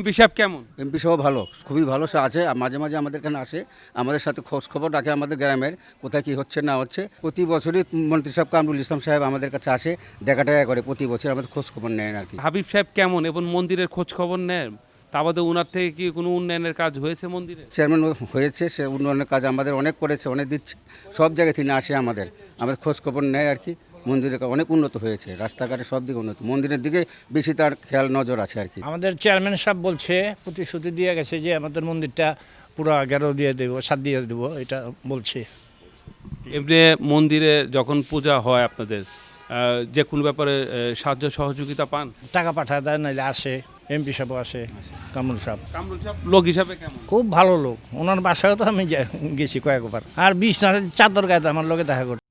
MP সাহেব কেমন? MP সাহেব ভালো খুবই ভালো সে আছে আর মাঝে মাঝে আমাদের এখানে আসে আমাদের সাথে খোঁজ খবর রাখে আমাদের গ্রামের কোথায় কী হচ্ছে না হচ্ছে। প্রতি বছরই মন্ত্রী সাহেব কামরুল ইসলাম সাহেব আমাদের কাছে আসে দেখা টাকা করে প্রতি বছর আমাদের খোঁজ খবর নেন আর কি। হাবিব সাহেব কেমন? এবং মন্দিরের খোঁজ খবর নেন? তা বাদে ওনার থেকে কি কোনো উন্নয়নের কাজ হয়েছে মন্দিরে? চেয়ারম্যান হয়েছে সে উন্নয়নের কাজ আমাদের অনেক করেছে অনেক দিচ্ছে। সব জায়গায় তিনি আসে আমাদের। আমাদের খোঁজখবর নেয় আর কি। মন্দিরে অনেক উন্নত হয়েছে রাস্তাঘাটে সব দিকে উন্নত। মন্দিরের দিকে বেশি তার খেয়াল নজর আছে আর কি। আমাদের চেয়ারম্যান সাহেব বলছে প্রতিশ্রুতি দিয়ে গেছে যে আমাদের মন্দিরটা পুরো গেরো দিয়ে দেবো সাত দিয়ে দেবো এটা বলছে। এমনি মন্দিরে যখন পূজা হয় আপনাদের যে কোনো ব্যাপারে সাহায্য সহযোগিতা পান? টাকা পাঠায় দেয় নাহলে আসে। এমপি সাহেব আসে কামরুল সাহেব। কামরুল সাহেব লোক হিসাবে কেমন? খুব ভালো লোক। ওনার বাসায় তো আমি গেছি কয়েকবার আর বিশ না চাদর গায়ে আমার লোকে দেখা করছে।